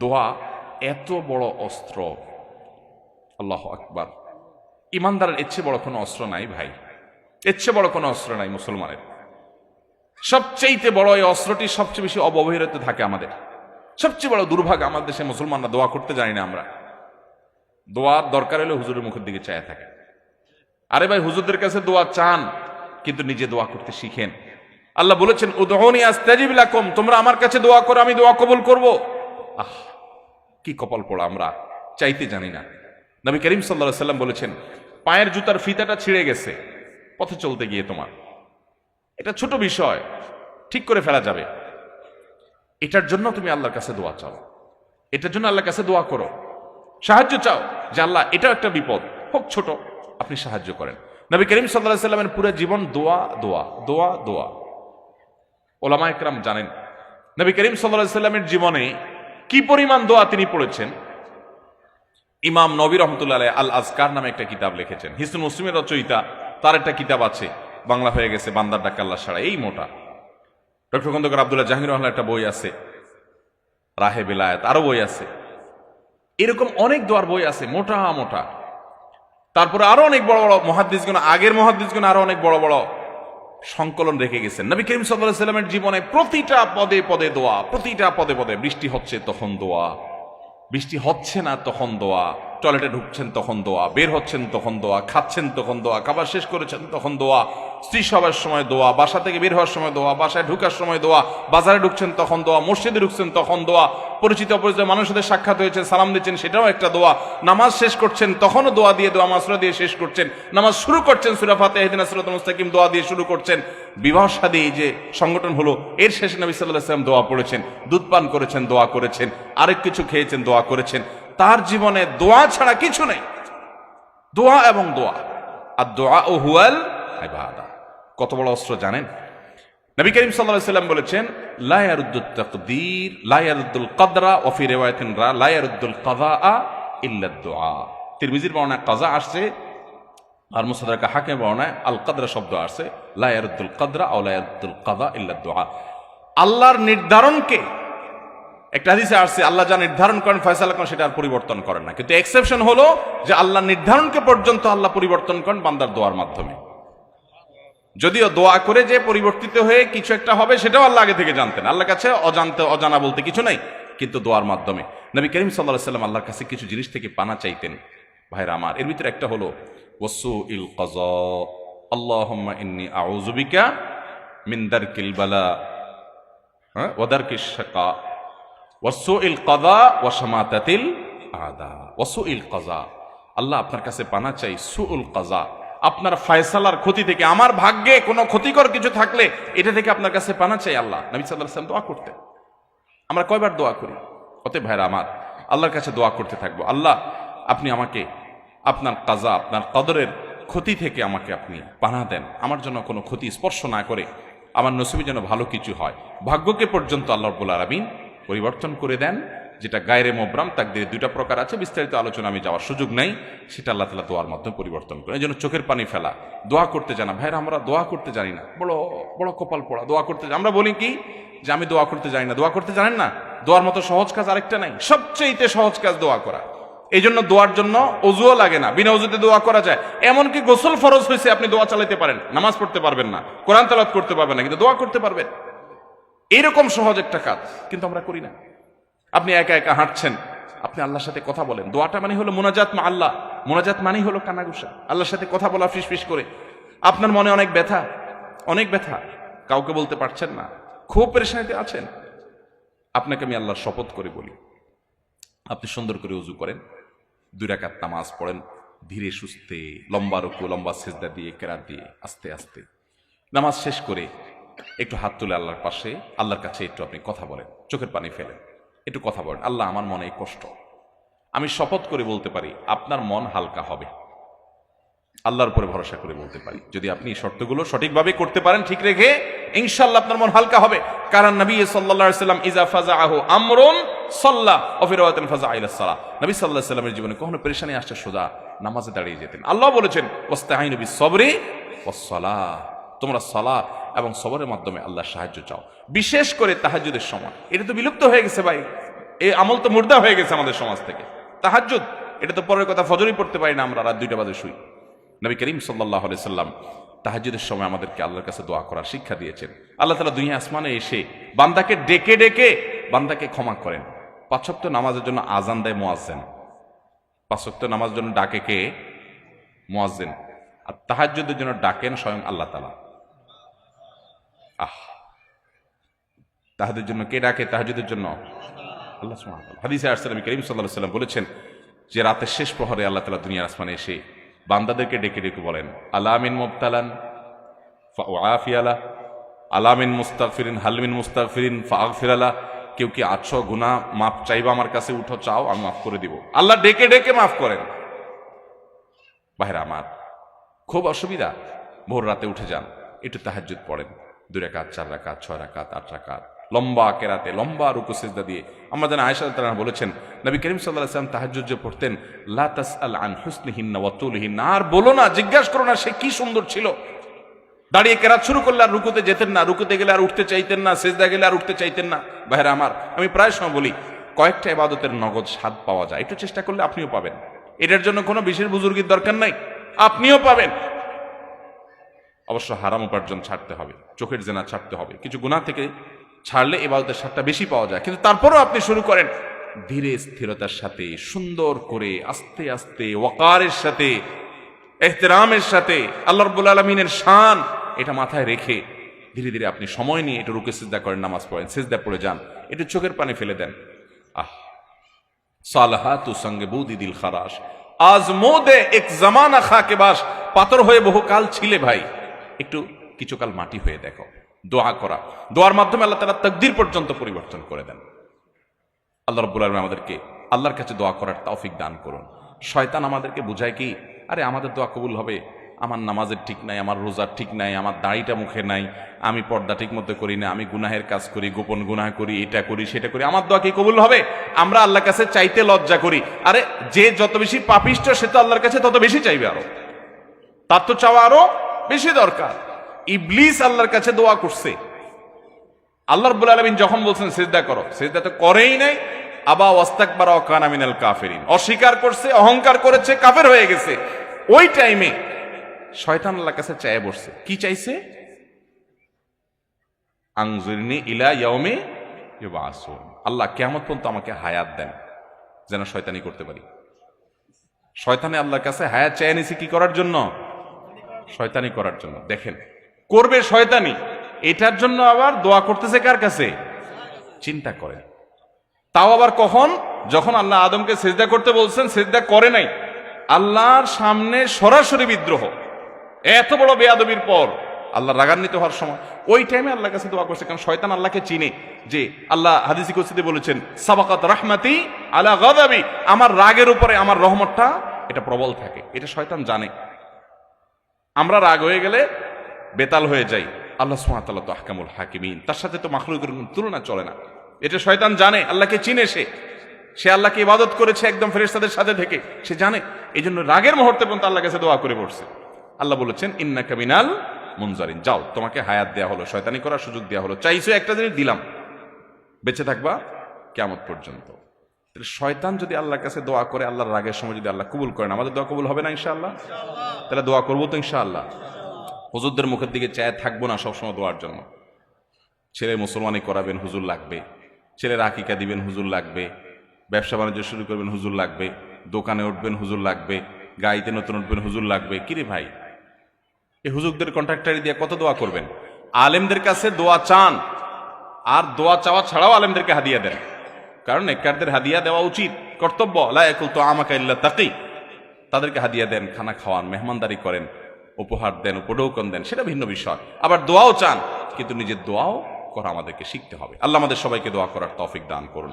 দোয়া এত বড় অস্ত্র। আল্লাহ আকবার। ইমানদারের এর চেয়ে বড় কোনো অস্ত্র নাই ভাই। এর চেয়ে বড় কোনো অস্ত্র নাই মুসলমানের। সবচেয়েতে বড় এই অস্ত্রটি সবচেয়ে বেশি অবহেলিত থাকে আমাদের। সবচেয়ে বড় দুর্ভাগ্য আমাদের দেশে মুসলমানরা দোয়া করতে জানি না আমরা। দোয়ার দরকার হলে হুজুরের মুখের দিকে চায় থাকে। আরে ভাই, হুজুরদের কাছে দোয়া চান, কিন্তু নিজে দোয়া করতে শিখেন। আল্লাহ বলেছেন উদহনি আস্তাজিব তোমরা আমার কাছে দোয়া করো, আমি দোয়া কবুল করব। আহ, কি কপাল পড়া আমরা, চাইতে জানি না। নবী করিম সাল্লাল্লাহু সাল্লাম বলেছেন, পায়ের জুতার ফিতাটা ছিঁড়ে গেছে, পথে চলতে গিয়ে তোমার। এটা ছোট বিষয়, ঠিক করে ফেলা যাবে। এটার জন্য তুমি আল্লাহর কাছে দোয়া চাও। এটার জন্য আল্লাহর কাছে দোয়া করো। সাহায্য চাও যে আল্লাহ, এটাও একটা বিপদ, হোক ছোট, আপনি সাহায্য করেন। নবী করিম সাল্লাহ সাল্লামের পুরো জীবন দোয়া দোয়া দোয়া দোয়া। ওলামা একরাম জানেন, নবী করিম সাল্লাহ সাল্লামের জীবনে কি পরিমাণ দোয়া তিনি পড়েছেন? ইমাম নবী রহমতুল্লাহ আল আজকার নামে একটা কিতাব লিখেছেন। হিসুন মুসলিমের রচয়িতা, তার একটা কিতাব আছে, বাংলা হয়ে গেছে, বান্দার ডাকাল্লা সারা এই মোটা। ডক্টর খন্দকার আবদুল্লাহ জাহির রহমান একটা বই আছে, রাহে বেলায়েত, আরও বই আছে। এরকম অনেক দোয়ার বই আছে, মোটা মোটা। তারপরে আরও অনেক বড় বড় মহাদ্দিসগুণ, আগের মহাদ্দিসগুণ আরও অনেক বড় বড়। সংকলন রেখে গেছেন। নবী করিম সাল্লাহ সাল্লামের জীবনে প্রতিটা পদে পদে দোয়া, প্রতিটা পদে পদে বৃষ্টি হচ্ছে, তখন দোয়া। বৃষ্টি হচ্ছে না, তখন দোয়া। টয়লেটে ঢুকছেন তখন দোয়া, বের হচ্ছেন তখন দোয়া, খাচ্ছেন তখন দোয়া, খাবার শেষ করেছেন তখন দোয়া, স্ত্রী সবার সময় দোয়া, বাসা থেকে বের হওয়ার সময় দোয়া, বাসায় ঢুকার সময় দোয়া, বাজারে ঢুকছেন তখন দোয়া, মসজিদে ঢুকছেন তখন দোয়া, পরিচিত অপরিচিত মানুষদের সাক্ষাৎ হয়েছে, সালাম দিচ্ছেন, সেটাও একটা দোয়া, নামাজ শেষ করছেন, তখনও দোয়া দিয়ে দোয়া, মাসরা দিয়ে শেষ করছেন, নামাজ শুরু করছেন সুরা ফাতে এদিন আসরাত মুস্তাকিম, দোয়া দিয়ে শুরু করছেন, বিবাহ সাদী যে সংগঠন হলো, এর শেষে নবী সাল্লাহ সাল্লাম দোয়া পড়েছেন, দুধ পান করেছেন, দোয়া করেছেন, আরেক কিছু খেয়েছেন, দোয়া করেছেন তার জীবনে দোয়া ছাড়া কিছু নেই। দোয়া এবং দোয়া। আর দোয়া ও হুয়াল কত বড় অস্ত্র জানেন? নবী করিম সাল্লাল্লাহু সাল্লাম বলেছেন লায়ারুদ্দুল তাকদীর লায়ারুদ্দুল কদরা, ও ফি রিওয়ায়াতিন রা লায়ারুদ্দুল কাযা ইল্লা দুআ তিরমিজির বর্ণনায় কাযা আসছে, আর মুসাদারকা হাকিম বর্ণায় আল কদরা শব্দ আসছে লায়ারুদ্দুল কদরা ও লায়ারুদ্দুল কাযা ইল্লা দুআ আল্লাহর নির্ধারণকে একটা হাদিসে আসছে, আল্লাহ যা নির্ধারণ করেন, ফয়সালা করেন, সেটা আর পরিবর্তন করেন না। কিন্তু এক্সেপশন হলো যে আল্লাহ নির্ধারণকে পর্যন্ত আল্লাহ পরিবর্তন করেন বান্দার দোয়ার মাধ্যমে। যদিও দোয়া করে যে পরিবর্তিত হয়ে কিছু একটা হবে, সেটাও আল্লাহ আগে থেকে জানতেন। আল্লাহর কাছে অজান্তে, অজানা বলতে কিছু নাই, কিন্তু দোয়ার মাধ্যমে। নবী করিম সাল্লাহ সাল্লাম আল্লাহর কাছে কিছু জিনিস থেকে পানা চাইতেন। ভাইরা আমার, এর ভিতরে একটা হলো ওসু ইল কজ আল্লাহ ইন্নি আউজুবিকা মিন্দার কিলবালা হ্যাঁ ওদার কিসকা আদা। আল্লাহ আপনার কাছে পানা চাই, সুউল কাজা আপনার ফায়সালার ক্ষতি থেকে, আমার ভাগ্যে কোনো ক্ষতিকর কিছু থাকলে এটা থেকে আপনার কাছে পানা চাই আল্লাহ। নবী সাল্লাহ সাল্লাম দোয়া করতে আমরা কয়বার দোয়া করি? অতএব ভাইরা আমার, আল্লাহর কাছে দোয়া করতে থাকব। আল্লাহ, আপনি আমাকে আপনার কাজা আপনার কদরের ক্ষতি থেকে আমাকে আপনি পানা দেন। আমার জন্য কোনো ক্ষতি স্পর্শ না করে, আমার নসিবে যেন ভালো কিছু হয়। ভাগ্যকে পর্যন্ত আল্লাহ রব্বুল আলমিন পরিবর্তন করে দেন, যেটা গায়রে মোবরাম তাকদের দুইটা প্রকার আছে, বিস্তারিত আলোচনা আমি যাওয়ার সুযোগ নাই, সেটা আল্লাহ তালা দোয়ার মাধ্যমে পরিবর্তন করে। এই জন্য চোখের পানি ফেলা, দোয়া করতে জানা। ভাইরা, আমরা দোয়া করতে জানি না। বড় বড় কপাল পড়া, দোয়া করতে আমরা বলি কি, যে আমি দোয়া করতে জানি না। দোয়া করতে জানেন না? দোয়ার মতো সহজ কাজ আরেকটা নাই। সবচেয়েতে সহজ কাজ দোয়া করা। এই জন্য দোয়ার জন্য অজুও লাগে না। বিনা অজুতে দোয়া করা যায়। এমনকি গোসল ফরজ হয়েছে, আপনি দোয়া চালাতে পারেন। নামাজ পড়তে পারবেন না। কোরআন তালাত করতে পারবেন না, কিন্তু দোয়া করতে পারবেন। এইরকম সহজ একটা কাজ, কিন্তু আমরা করি না। আপনি একা একা হাঁটছেন, আপনি আল্লাহর সাথে কথা বলেন। দোয়াটা মানে হলো মোনাজাত মা আল্লাহ। মোনাজাত মানেই হলো কানাগুসা আল্লাহর সাথে কথা বলা ফিস করে। আপনার মনে অনেক ব্যথা? অনেক ব্যথা। কাউকে বলতে পারছেন না। খুব পরেশানিতে আছেন। আপনাকে আমি আল্লাহর শপথ করে বলি। আপনি সুন্দর করে উজু করেন। দুই রাকাত নামাজ পড়েন। ধীরে সুস্থে লম্বা রুকু, লম্বা সেজদা দিয়ে, কেরাত দিয়ে, আস্তে আস্তে। নামাজ শেষ করে একটু হাত তুলে আল্লাহর পাশে, আল্লাহর কাছে একটু আপনি কথা বলেন, চোখের পানি ফেলেন। একটু কথা বলেন, আল্লাহ আমার মনে কষ্ট। আমি শপথ করে বলতে পারি, আপনার মন হালকা হবে। আল্লাহর উপরে ভরসা করে বলতে পারি। যদি আপনি শর্তগুলো সঠিকভাবে করতে পারেন, ঠিক রেখে ইনশাল্লাহ আপনার মন হালকা হবে। কারণ নবী সাল্লাল্লাহু সাল্লাম ইজা ফাজা আহু আমরুন সাল্লাহ অফিরাওয়াতিন ফাজা আইলা সালাহ। নবী আলাইহি সাল্লামের জীবনে কখনো পেরেশানি আসছে, সোজা নামাজে দাঁড়িয়ে যেতেন। আল্লাহ বলেছেন ওয়াস্তাইনু বিস সবরি ওয়াস সালাহ তোমরা সালাত এবং সবরের মাধ্যমে আল্লাহ সাহায্য চাও। বিশেষ করে তাহাজুদের সময়। এটা তো বিলুপ্ত হয়ে গেছে ভাই। এই আমল তো মুর্দা হয়ে গেছে আমাদের সমাজ থেকে। তাহাজ্জুদ, এটা তো পরের কথা ফজরই পড়তে পারি না আমরা, রাত দুইটা বাজে শুই। নবী করিম সাল্লাহ সাল্লাম তাহাজ্জুদের সময় আমাদেরকে আল্লাহর কাছে দোয়া করার শিক্ষা দিয়েছেন। আল্লাহ তালা দুনিয়া আসমানে এসে বান্দাকে ডেকে ডেকে বান্দাকে ক্ষমা করেন। পাঁচক্ত নামাজের জন্য আজান দেয় মোয়াজ্জেন। পাঁচক্ত নামাজের জন্য ডাকে কে? মোয়াজ্জেন। আর তাহাজ্জুদের জন্য ডাকেন স্বয়ং আল্লাহ তালা আহ, তাহাদের জন্য কে ডাকে? তাহাজুদের জন্য। আল্লাহ। হাদিসে আসসালাম করিম সাল্লাল্লাহু সাল্লাম বলেছেন যে রাতের শেষ প্রহরে আল্লাহ তালা দুনিয়ার আসমানে এসে বান্দাদেরকে ডেকে ডেকে বলেন আলামিন মুবতালান ফাআফিয়ালা আলামিন মুস্তাগফিরিন হালমিন মুস্তাগফিরিন ফাগফিরালা কেউ কি আছো গুনাহ মাফ চাইবা আমার কাছে? উঠো, চাও, আমি মাফ করে দিব। আল্লাহ ডেকে ডেকে মাফ করেন। বাহের আমার, খুব অসুবিধা ভোর রাতে উঠে যান, একটু তাহাজ্জুদ পড়েন। দুই রাকাত চার রাকাত ছয় রাকাত আট রাকাত লম্বা কেরাতে, লম্বা রুকু সিজদা দিয়ে। আমরা যেন আয়েশা তারা বলেছেন, নবী করিম সাল্লাহ সাল্লাম তাহাজ্জুদ যে পড়তেন লাতাস আল আন হুসনিহিন্না ওয়া তুলহিন্না। আর বলো না, জিজ্ঞাসা করো না সে কি সুন্দর ছিল। দাঁড়িয়ে কেরাত শুরু করলে আর রুকুতে যেতেন না, রুকুতে গেলে আর উঠতে চাইতেন না, সেজদা গেলে আর উঠতে চাইতেন না। ভাইরা আমার, আমি প্রায় সময় বলি, কয়েকটা এবাদতের নগদ স্বাদ পাওয়া যায়, একটু চেষ্টা করলে আপনিও পাবেন। এটার জন্য কোনো বিশেষ বুজুর্গির দরকার নাই, আপনিও পাবেন। অবশ্য হারাম উপার্জন ছাড়তে হবে, চোখের জেনা ছাড়তে হবে। কিছু গুণা থেকে ছাড়লে এবাদতের স্বাদটা বেশি পাওয়া যায়। কিন্তু তারপরও আপনি শুরু করেন ধীরে স্থিরতার সাথে, সুন্দর করে, আস্তে আস্তে, ওয়াকারের সাথে, এহতেরামের সাথে, আল্লাহ রব্বুল আলমিনের শান এটা মাথায় রেখে ধীরে ধীরে আপনি সময় নিয়ে একটু রুকে সিজদা করেন, নামাজ পড়েন, সিজদা পড়ে যান একটু চোখের পানি ফেলে দেন। আহ সালহা তু সঙ্গে বুদি দিল খারাস আজ মোদে এক জামানা খাকে বাস, পাথর হয়ে বহুকাল ছিলে ভাই। একটু কিছুকাল মাটি হয়ে দেখো, দোয়া করা। দোয়ার মাধ্যমে আল্লাহ তালা তকদির পর্যন্ত পরিবর্তন করে দেন। আল্লাহ রব্বুল আলম আমাদেরকে আল্লাহর কাছে দোয়া করার তৌফিক দান করুন। শয়তান আমাদেরকে বুঝায় কি, আরে আমাদের দোয়া কবুল হবে, আমার নামাজের ঠিক নাই, আমার রোজার ঠিক নাই, আমার দাড়িটা মুখে নাই, আমি পর্দা ঠিক মতো করি না, আমি গুনাহের কাজ করি, গোপন গুনাহ করি, এটা করি, সেটা করি, আমার দোয়া কি কবুল হবে? আমরা আল্লাহর কাছে চাইতে লজ্জা করি। আরে যে যত বেশি পাপিষ্ট, সে তো আল্লাহর কাছে তত বেশি চাইবে আরও। তার তো চাওয়া আরও বেশি দরকার। ইবলিস আল্লাহর কাছে দোয়া করছে। আল্লাহ রব্বুল আলমিন যখন বলছেন, সিজদা করো। সিজদা তো করেই নাই। আবা ওয়াস্তাক বারা কান আমিনাল কাফেরিন। অস্বীকার করছে, অহংকার করেছে, কাফের হয়ে গেছে। ওই টাইমে শয়তান আল্লাহর কাছে চায় বসছে। কি চাইছে? আংজুরিনি ইলা ইয়াউমে ইউবাসুন। আল্লাহ কেমন পর্যন্ত আমাকে হায়াত দেন, যেন শয়তানি করতে পারি। শয়তানে আল্লাহর কাছে হায়াত চেয়ে নিছে কি করার জন্য? শয়তানি করার জন্য। দেখেন, করবে শয়তানি, এটার জন্য আবার দোয়া করতেছে কার কাছে? চিন্তা করে তাও আবার কখন? যখন আল্লাহ আদমকে সেজদা করতে বলছেন, সেজদা করে নাই। আল্লাহর সামনে সরাসরি বিদ্রোহ। এত বড় বেয়াদবির পর আল্লাহ রাগান্বিত হওয়ার সময়। ওই টাইমে আল্লাহর কাছে দোয়া করছে, কারণ শয়তান আল্লাহকে চিনে যে আল্লাহ হাদিসি কুসিতে বলেছেন, সাবাকাত রাহমাতি আলা গাদাবি। আমার রাগের উপরে আমার রহমতটা, এটা প্রবল থাকে। এটা শয়তান জানে। আমরা রাগ হয়ে গেলে বেতাল হয়ে যাই। আল্লাহ সুমাতাল্লাহ তো হাকামুল হাকিমিন। তার সাথে তো মাখলুকের তুলনা চলে না। এটা শয়তান জানে, আল্লাহকে চিনে সে। সে আল্লাহকে ইবাদত করেছে একদম ফেরেশতাদের সাথে থেকে। সে জানে। এই জন্য রাগের মুহূর্তে পর্যন্ত আল্লাহ কাছে দোয়া করে পড়ছে। আল্লাহ বলেছেন ইন্না কামিনাল মুনজারিন। যাও, তোমাকে হায়াত দেওয়া হলো, শয়তানি করার সুযোগ দেওয়া হলো। চাইছো একটা জিনিস, দিলাম। বেঁচে থাকবা কেমত পর্যন্ত। শয়তান যদি আল্লাহর কাছে দোয়া করে, আল্লাহর রাগের সময় যদি আল্লাহ কবুল করেন, আমাদের দোয়া কবুল হবে না ইনশাআল্লাহ? তাহলে দোয়া করব তো ইনশাআল্লাহ। হুজুরদের মুখের দিকে চায় থাকব না সবসময় দোয়ার জন্য। ছেলে মুসলমানি করাবেন, হুজুর লাগবে। ছেলের আকিকা দিবেন, হুজুর লাগবে। ব্যবসা বাণিজ্য শুরু করবেন, হুজুর লাগবে। দোকানে উঠবেন, হুজুর লাগবে। গাড়িতে নতুন উঠবেন, হুজুর লাগবে। কিরে ভাই? এই হুজুরদের কন্ট্রাক্টারি দিয়ে কত দোয়া করবেন? আলেমদের কাছে দোয়া চান। আর দোয়া চাওয়া ছাড়াও আলেমদেরকে হাদিয়া দেন। কারণ নেককারদের হাদিয়া দেওয়া উচিত, কর্তব্য লায়াকুল তো আমাকে ইল্লা তাকি। তাদেরকে হাদিয়া দেন, খানা খাওয়ান, মেহমানদারি করেন, উপহার দেন, উপঢৌকন দেন, সেটা ভিন্ন বিষয়। আবার দোয়াও চান, কিন্তু নিজের দোয়াও করা আমাদেরকে শিখতে হবে। আল্লাহ আমাদের সবাইকে দোয়া করার তফিক দান করুন।